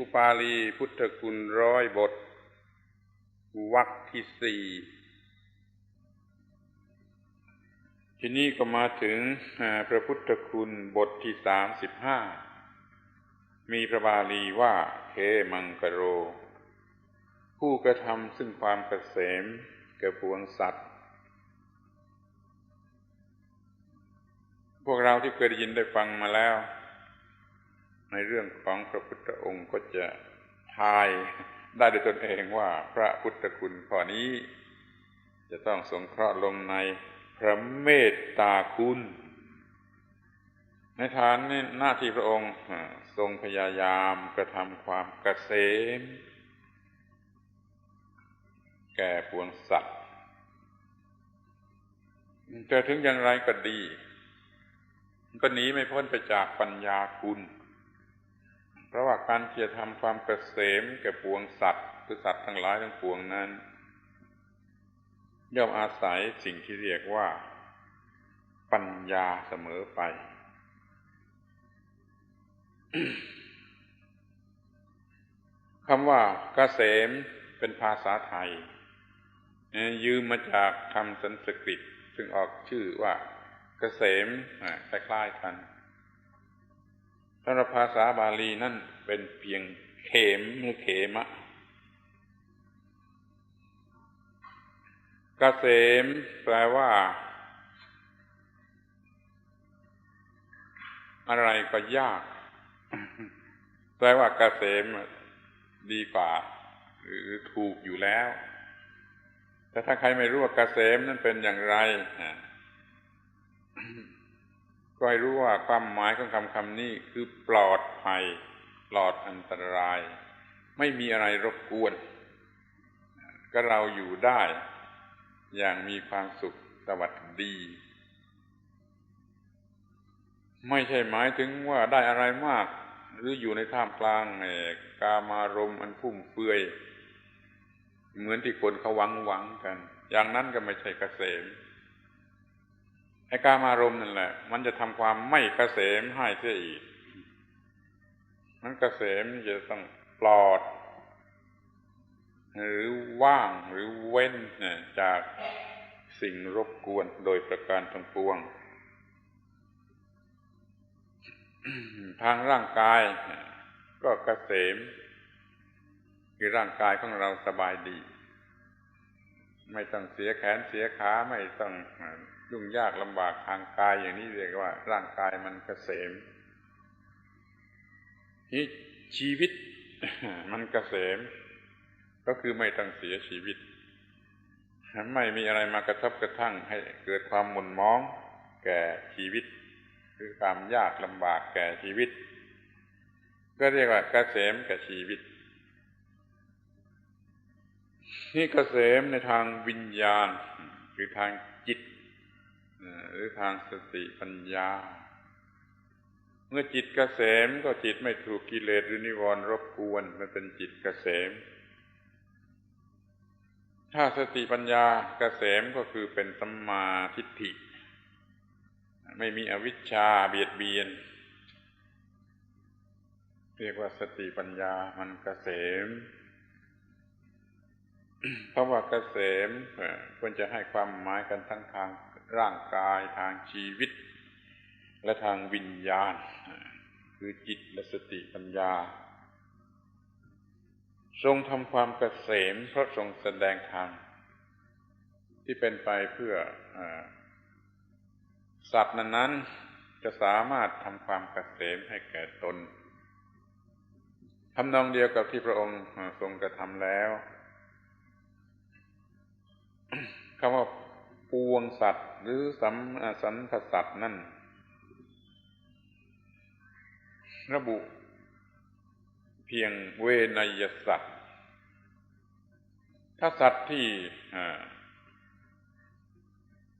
อุปาลีพุทธคุณร้อยบทวรรคที่สี่ทีนี้ก็มาถึงพระพุทธคุณบทที่สามสิบห้ามีพระบาลีว่าเคมังกโร ผู้กระทำซึ่งความเกษมแก่ปวงสัตว์ พวกเราที่เคยได้ยินได้ฟังมาแล้ว ในเรื่องของพระพุทธองค์ก็จะทายได้ด้วยตนเองว่าพระพุทธคุณข้อนี้ จะต้องสงเคราะห์ลงในพระเมตตาคุณ ในฐานนี้หน้าที่พระองค์ทรงพยายามกระทำความกเกษม แก่ปวงสัตว์แต่ถึงอย่างไรก็ดี ก็หนีไม่พ้นไปจากปัญญาคุณ เพราะว่าการที่จะทำความเกษมแก่ปวงสัตว์คือสัตว์ทั้งหลายทั้งปวงนั้น ย่อมอาศัยสิ่งที่เรียกว่า ปัญญาเสมอไปคำว่าเกษมเป็นภาษาไทย ยืมมาจากคำสันสกฤต ซึ่งออกชื่อว่าเกษมคล้ายๆกัน สำหรับภาษาบาลีนั่นเป็นเพียงเขมหรือเขมะเกษมแปลว่า อะไรก็ยาก แปลว่าเกษมดีกว่า หรือถูกอยู่แล้วแต่ถ้าใครไม่รู้ว่าเกษมนั้นเป็นอย่างไร ก็ให้รู้ว่าความหมายของคำคำนี้คือปลอดภัย ปลอดอันตราย ไม่มีอะไรรบกวน ก็เราอยู่ได้ อย่างมีความสุขสวัสดี ไม่ใช่หมายถึงว่าได้อะไรมาก หรืออยู่ในท่ามกลางกามารมอันพุ่มเฟือย เหมือนที่คนเขาหวังหวังกัน อย่างนั้นก็ไม่ใช่เกษม ไอ้กามารมนั่นแหละ มันจะทำความไม่เกษมให้เสียอีกมันเกษมจะต้องปลอด หรือว่างหรือเว้นจากสิ่งรบกวนโดยประการทั้งปวง ทางร่างกายก็เกษมคือร่างกายของเราสบายดี ไม่ต้องเสียแขนเสียขาไม่ต้อง ยุ่งยากลำบากทางกายอย่างนี้เรียกว่า ร่างกายมันเกษมนี่ชีวิตมันเกษม ก็คือไม่ต้องเสียชีวิต ไม่มีอะไรมากระทบกระทั่งให้เกิดความหมุนมอง แก่ชีวิต คือความยากลำบากแก่ชีวิต ก็เรียกว่าเกษมแก่ชีวิตนี่เกษมในทางวิญญาณ คือทางจิต หรือทางสติปัญญา เมื่อจิตเกษมก็จิตไม่ถูกกิเลสหรือนิวรณ์รบกวน มันเป็นจิตเกษม ถ้าสติปัญญาเกษมก็คือเป็นสัมมาทิฏฐิ ไม่มีอวิชชาเบียดเบียน เรียกว่าสติปัญญามันเกษมเพราะว่าเกษมควรจะให้ความหมายกันทั้งทาง ร่างกายทางชีวิต และทางวิญญาณ คือจิตและสติปัญญา ทรงทำความเกษมเพราะทรงแสดงธรรมที่เป็นไปเพื่ออสัตว์นั้นๆจะสามารถทำความเกษมให้แก่ตนทำนองเดียวกับที่พระองค์ทรงกระทำแล้วคำว่า ปวงสัตว์หรือสัมสันพสัตว์นั่น ระบุ เพียงเวนยสัตว์ถ้าสัตว์ที่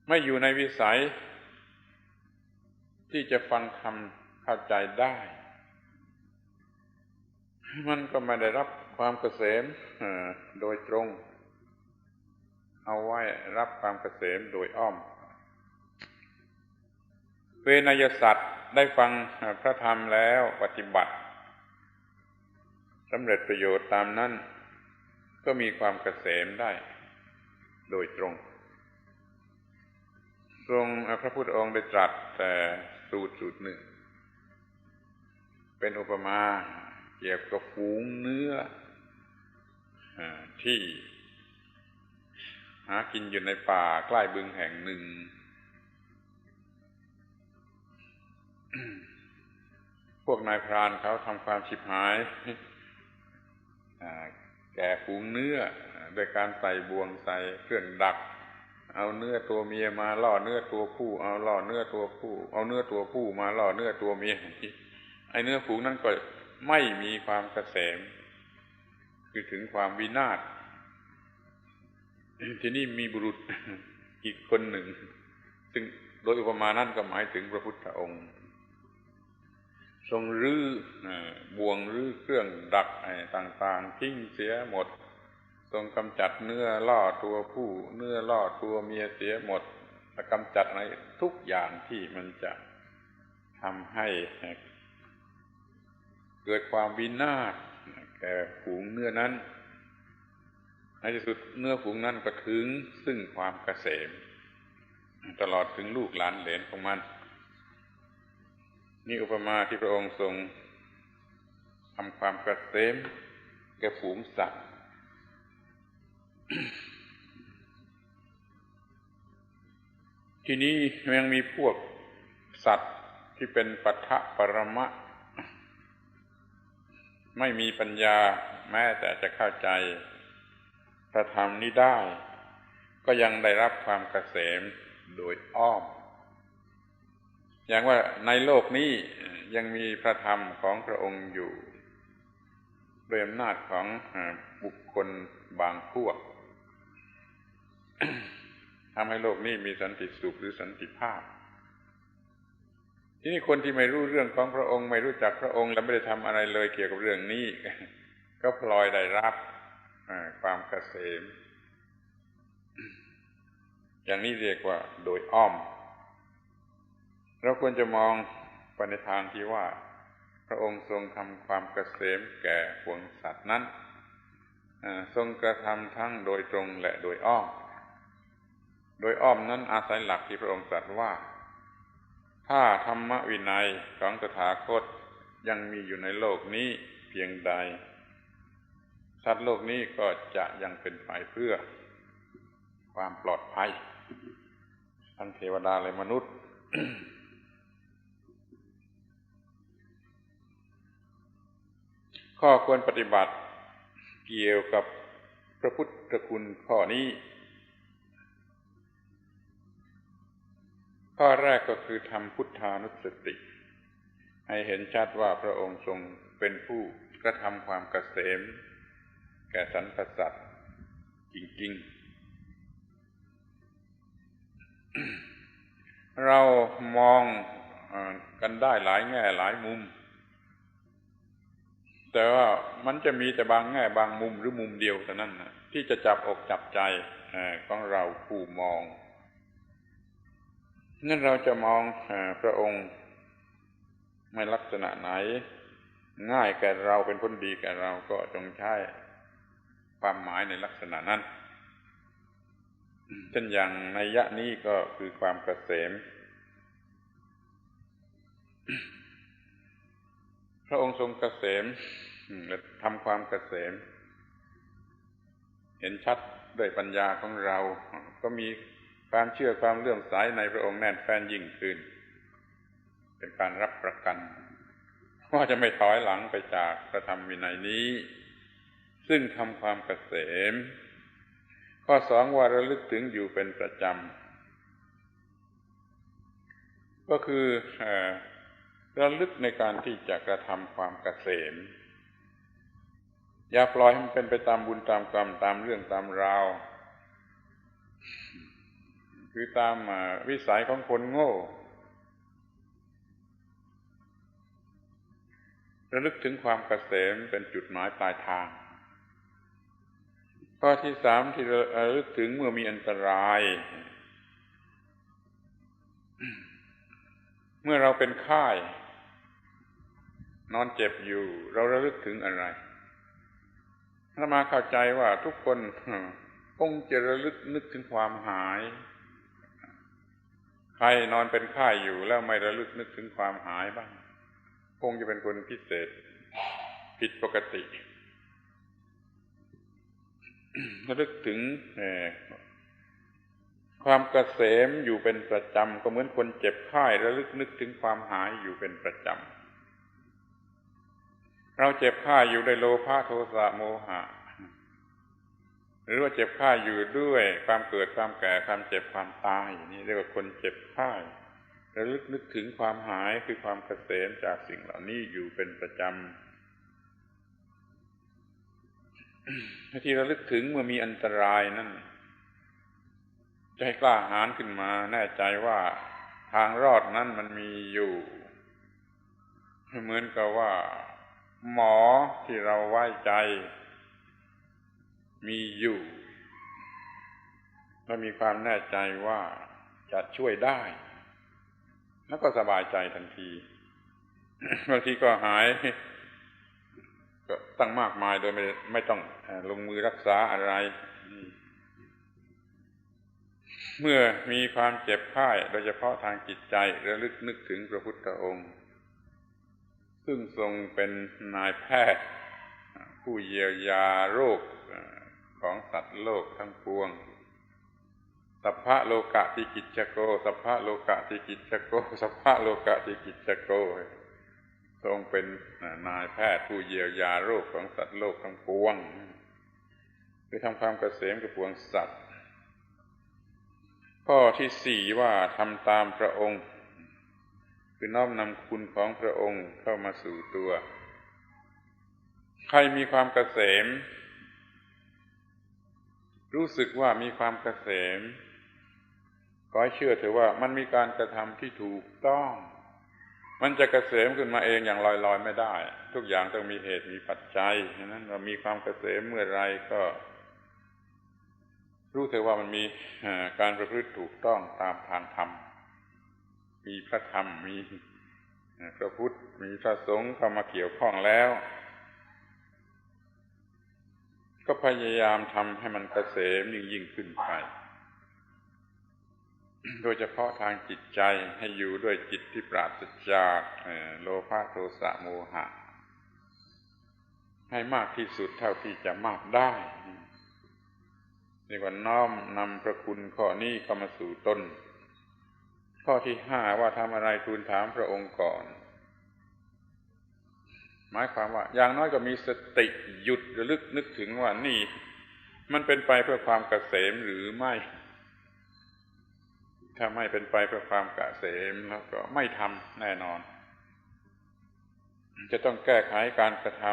ไม่อยู่ในวิสัย ที่จะฟังคำเข้าใจได้ มันก็ไม่ได้รับความเกษมโดยตรง เอาไว้รับความเกษมโดยอ้อม เวนยสัตว์ได้ฟังพระธรรมแล้วปฏิบัติสำเร็จประโยชน์ตามนั้น ก็มีความเกษมได้ โดยตรง ทรงพระพุทธองค์ได้ตรัสแต่สูตรสูตรหนึ่ง เป็นอุปมาเกี่ยวกับฝูงเนื้อที่ากินอยู่ในป่าใกล้บึงแห่งหนึ่ง พวกนายพรานเขาทำความฉิบหายแก่ฝูงเนื้อโดยการใส่บ่วงใส่เครื่องดัก เอาเนื้อตัวเมียมาล่อเนื้อตัวผู้ เอาล่อเนื้อตัวผู้ เอาเนื้อตัวผู้มาล่อเนื้อตัวเมียไอเนื้อฝูงนั้นก็ไม่มีความเกษมคือถึงความวินาศ ทีนี้มีบุรุษอีกคนหนึ่ง ซึ่งโดยอุปมานั้นก็หมายถึงพระพุทธองค์ ทรงรื้อบ่วงรื้อเครื่องดักต่างๆทิ้งเสียหมด ทรงกำจัดเนื้อล่อตัวผู้ เนื้อล่อตัวเมียเสียหมดและกำจัดในทุกอย่างที่มันจะทำให้เกิดความวินาศแก่ฝูงเนื้อนั้น ในที่สุดเนื้อฝูงนั้นก็ถึงซึ่งความเกษม ตลอดถึงลูกหลานเหลนของมัน นี่อุปมาที่พระองค์ทรงทำความเกษมแก่ฝูงสัตว์ทีนี้ยังมีพวกสัตว์ที่เป็นปัทะปรมะ ไม่มีปัญญาแม้แต่จะเข้าใจ พระธรรมนี้ได้ ก็ยังได้รับความเกษมโดยอ้อม อย่างว่าในโลกนี้ยังมีพระธรรมของพระองค์อยู่โดยอำนาจของบุคคลบางพวกทำให้โลกนี้มีสันติสุขหรือสันติภาพ ทีนี้คนที่ไม่รู้เรื่องของพระองค์ ไม่รู้จักพระองค์ และไม่ได้ทำอะไรเลยเกี่ยวกับเรื่องนี้ ก็พลอยได้รับ ความเกษม อย่างนี้เรียกว่าโดยอ้อม เราควรจะมองไปในทางที่ว่า พระองค์ทรงทำความเกษมแก่พวงสัตว์นั้นทรงกระทำทั้งโดยตรงและโดยอ้อม โดยอ้อมนั้นอาศัยหลักที่พระองค์ตรัสว่า ถ้าธรรมวินัยของตถาคตยังมีอยู่ในโลกนี้เพียงใด สัตว์โลกนี้ก็จะยังเป็นไปเพื่อความปลอดภัย ทั้งเทวดาและมนุษย์ ข้อควรปฏิบัติเกี่ยวกับพระพุทธคุณข้อนี้ ข้อแรกก็คือทำพุทธานุสติ ให้เห็นชัดว่าพระองค์ทรงเป็นผู้กระทำความเกษม แก่สรรพสัตว์จริง ๆ เรามองกันได้หลายแง่หลายมุม แต่ว่ามันจะมีแต่บางแง่บางมุมหรือมุมเดียวเท่านั้นนะที่จะจับอกจับใจของเราผู้มอง นั่นเราจะมองพระองค์ไม่ลักษณะไหน ง่ายแก่เราเป็นคนดีแก่เราก็จงใช้ ความหมายในลักษณะนั้นเช่นอย่างในยะนี้ก็คือความเกษม พระองค์ทรงเกษมและทำความเกษม เห็นชัดด้วยปัญญาของเรา ก็มีความเชื่อความเลื่อมใสในพระองค์แน่นแฟ้นยิ่งขึ้น เป็นการรับประกันว่าจะไม่ถอยหลังไปจากพระธรรมวินัยนี้ ซึ่งทำความเกษม ข้อสองว่าระลึกถึงอยู่เป็นประจำ ก็คือระลึกในการที่จะกระทำความเกษม อย่าปล่อยให้มันเป็นไปตามบุญตามกรรมตามเรื่องตามราวคือตามวิสัยของคนโง่ระลึกถึงความเกษมเป็นจุดหมายปลายทาง ข้อที่สามที่ระลึกถึงเมื่อมีอันตราย เมื่อเราเป็นค่ายนอนเจ็บอยู่ เราระลึกถึงอะไร ถ้ามาเข้าใจว่าทุกคนคงจะระลึกนึกถึงความหาย ใครนอนเป็นไข้อยู่แล้วไม่ระลึกนึกถึงความหายบ้าง คงจะเป็นคนพิเศษ ผิดปกติ ระลึกถึงความเกษมอยู่เป็นประจำ ก็เหมือนคนเจ็บไข้ระลึกนึกถึงความหายอยู่เป็นประจำ เราเจ็บไข้อยู่ในโลภะโทสะโมหะ หรือว่าเจ็บไข้อยู่ด้วยความเกิดความแก่ความเจ็บความตายนี่เรียกว่าคนเจ็บไข้ระลึกนึกถึงความหายคือความเกษมจากสิ่งเหล่านี้อยู่เป็นประจำ ที่ระลึกถึงเมื่อมีอันตรายนั่นจะให้กล้าหาญขึ้นมา แน่ใจว่าทางรอดนั้นมันมีอยู่ เหมือนกับว่า หมอที่เราไว้ใจ มีอยู่เรามีความแน่ใจว่าจะช่วยได้ แล้วก็สบายใจทันทีบางทีก็หาย ก็ตั้งมากมายโดยไม่ไม่ต้องลงมือรักษาอะไร เมื่อมีความเจ็บไข้โดยเฉพาะทางจิตใจระลึกนึกถึงพระพุทธองค์ ซึ่งทรงเป็นนายแพทย์ ผู้เยียวยาโรคของสัตว์โลกทั้งปวง สัพพะโลกะติกิจโก สัพพะโลกะติกิจโก สัพพะโลกะติกิจโก ทรงเป็นนายแพทย์ผู้เยียวยาโรคของสัตว์โลกทั้งปวงคือทำความเกษมกับปวงสัตว์ ข้อที่สี่ว่าทำตามพระองค์ คือน้อมนำคุณของพระองค์เข้ามาสู่ตัว ใครมีความเกษม รู้สึกว่ามีความเกษมก็ให้เชื่อเถอะว่ามันมีการกระทำที่ถูกต้อง มันจะกะเกษมขึ้นมาเองอย่างลอยๆไม่ได้ ทุกอย่างต้องมีเหตุมีปัจจัยฉะนั้นเรามีความกเกษมเมื่อไรก็ รู้เถอะว่ามันมีการประพฤติถูกต้องตามทางธรรม มีพระธรรมมีพระพุทธมีพระสงฆ์เข้ามาเกี่ยวข้องแล้ว ก็พยายามทำให้มันกเกษมยิ่งยิ่งขึ้นไป โดยเฉพาะทางจิตใจให้อยู่ด้วยจิตที่ปราศจากโลภะโทสะโมหะ ให้มากที่สุดเท่าที่จะมากได้เรียกว่าน้อมนำพระคุณข้อนี้เข้ามาสู่ตนข้อที่ห้าว่าทำอะไรทูลถามพระองค์ก่อน หมายความว่า อย่างน้อยก็มีสติหยุดระลึกนึกถึงว่านี่ มันเป็นไปเพื่อความเกษมหรือไม่ ถ้าไม่เป็นไปเพื่อความกะเสมแล้วก็ไม่ทำแน่นอน จะต้องแก้ไขการกระท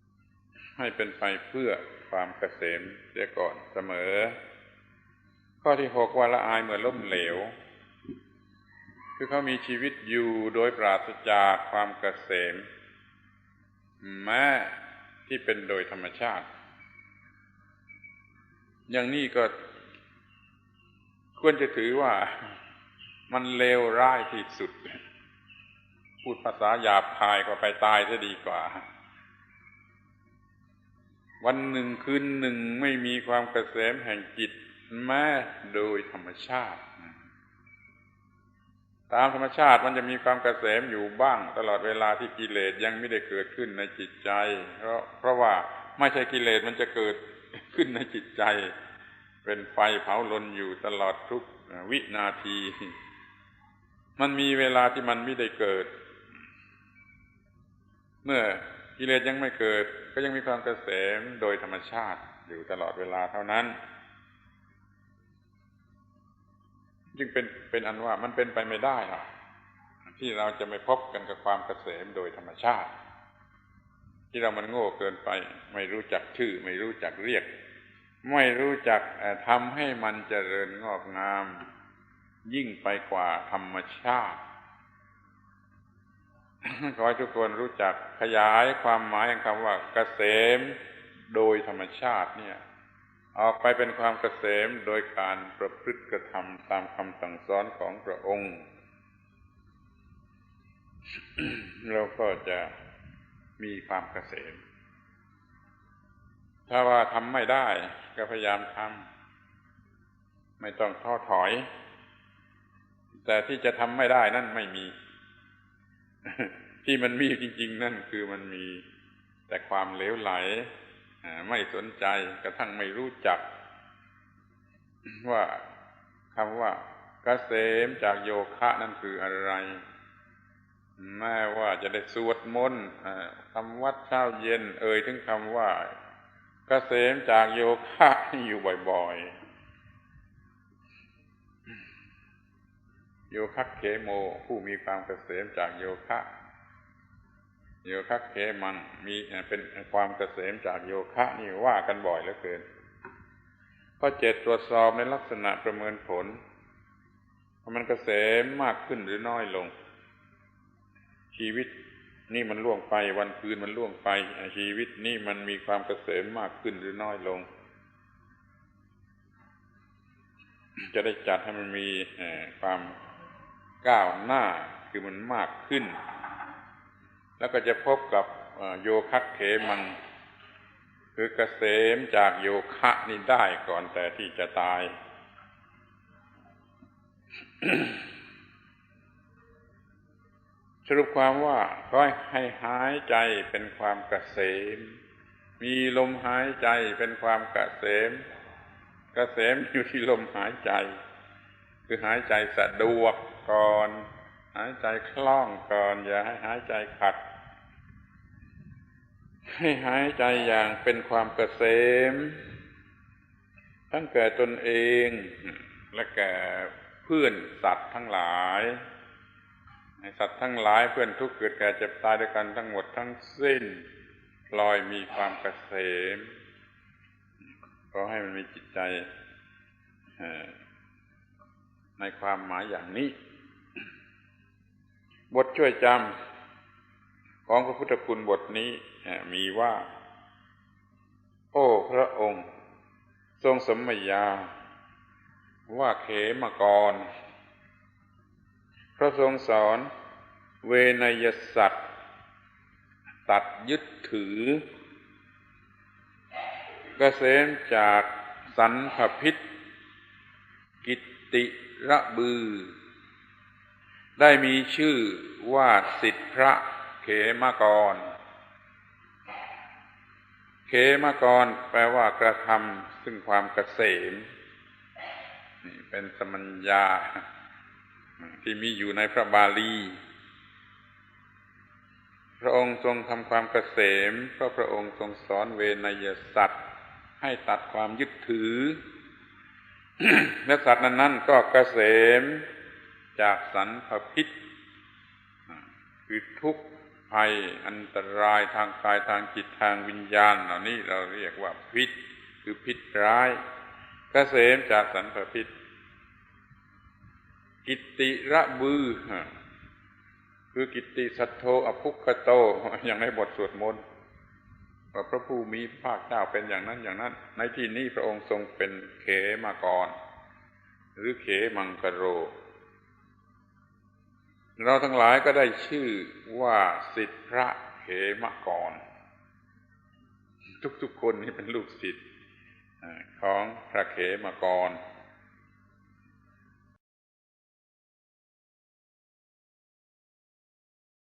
ำให้เป็นไปเพื่อความกเกษมเสียก่อนเสมอ ข้อที่หกว่าละอายเมื่อล้มเหลว คือเขามีชีวิตอยู่โดยปราศจากความกเกษมแม้ที่เป็นโดยธรรมชาติ อย่างนี้ก็ ควรจะถือว่ามันเลวร้ายที่สุด พูดภาษาหยาบคายก็ไปตายจะดีกว่า วันหนึ่งคืนหนึ่งไม่มีความกระเสมแห่งจิตแม้โดยธรรมชาติ ตามธรรมชาติมันจะมีความกระเสมอยู่บ้าง ตลอดเวลาที่กิเลสยังไม่ได้เกิดขึ้นในจิตใจ เพราะเพราะว่าไม่ใช่กิเลสมันจะเกิดขึ้นในจิตใจ เป็นไฟเผาลนอยู่ตลอดทุกวินาที มันมีเวลาที่มันไม่ได้เกิด เมื่อกิเลสยังไม่เกิด ก็ยังมีความเกษมโดยธรรมชาติอยู่ตลอดเวลาเท่านั้น จึงเป็นเป็นอันว่ามันเป็นไปไม่ได้หรอกที่เราจะไม่พบกันกับความเกษมโดยธรรมชาติ ที่เรามันโง่เกินไป ไม่รู้จักชื่อ ไม่รู้จักเรียก ไม่รู้จักทำให้มันเจริญงอกงาม ยิ่งไปกว่าธรรมชาติ ขอให้ทุกคนรู้จักขยายความหมายของคำว่าเกษมโดยธรรมชาติเนี่ย ออกไปเป็นความเกษมโดยการประพฤติกระทำตามคำสั่งสอนของพระองค์ เราก็จะมีความเกษม ถ้าว่าทำไม่ได้ ก็พยายามทำไม่ต้องท้อถอย แต่ที่จะทำไม่ได้นั่นไม่มี ที่มันมีจริง ๆ นั่นคือมันมี แต่ความเลวไหลไม่สนใจกระทั่งไม่รู้จัก ว่าคำว่ากเกษมจากโยคะนั่นคืออะไร แม้ว่าจะได้สวดมนต์ทำวัดเช้าเย็น เอ่ยถึงคำว่า เกษมจากโยคะอยู่บ่อยๆ โยคะเคโม ผู้มีความเกษมจากโยคะ โยคะเคมังมีเป็นความเกษมจากโยคะนี่ว่ากันบ่อยเหลือเกินข้อเจ็ดตรวจสอบในลักษณะประเมินผลว่ามันเกษมมากขึ้นหรือน้อยลง ชีวิต นี่มันล่วงไปวันคืนมันล่วงไปชีวิตนี่มันมีความเกษมมากขึ้นหรือน้อยลง จะได้จัดให้มันมีความก้าวหน้าคือมันมากขึ้น แล้วก็จะพบกับโยคะเขมัง คือเกษมจากโยคะนี่ได้ก่อนแต่ที่จะตาย สรุปความว่าก็ให้หายใจเป็นความกเกษม มีลมหายใจเป็นความกเกษมกเกษมอยู่ที่ลมหายใจ คือหายใจสะดวกก่อน หายใจคล่องก่อน อย่าให้หายใจขัด ให้หายใจอย่างเป็นความกเกษม ทั้งแก่ตนเองและแก่เพื่อนสัตว์ทั้งหลาย สัตว์ทั้งหลายเพื่อนทุกเกิดแก่เจ็บตายด้วยกันทั้งหมดทั้งสิ้นปลอยมีความเกษมก็ให้มันมีจิตใจในความหมายอย่างนี้ บทช่วยจำของพระพุทธคุณบทนี้มีว่า โอ้พระองค์ ทรงสมยาว่าเขมกร พระทรงสอนเวนยสัตว์ตัดยึดถือกเกษมจากสันพพิษ กิตติระบือ ได้มีชื่อว่าสิทธิพระเขมกร เขมกรแปลว่ากระทำซึ่งความเกษม นี่เป็นสมัญญา ที่มีอยู่ในพระบาลี พระองค์ทรงทำความเกษมเพราะพระองค์ทรงสอนเวนยสัตว์ ให้ตัดความยึดถือ และสัตว์นั้นๆก็เกษมจากสันพพิษคือทุกข์ภัยอันตรายทางกายทางจิตทางวิญญาณ เหล่านี้เราเรียกว่าพิษคือพิษร้ายกเกษมจากสันพพิษ กิตติระบือ คือกิตติสัทโธอภุคโต อย่างในบทสวดมนต์ว่าพระผู้มีภาคเจ้าเป็นอย่างนั้นอย่างนั้น ในที่นี้พระองค์ทรงเป็นเขมากรหรือเขมังกรโร เราทั้งหลายก็ได้ชื่อว่าสิทธิพระเขมกรทุกๆคนนี่เป็นลูกศิษย์ของพระเขมกร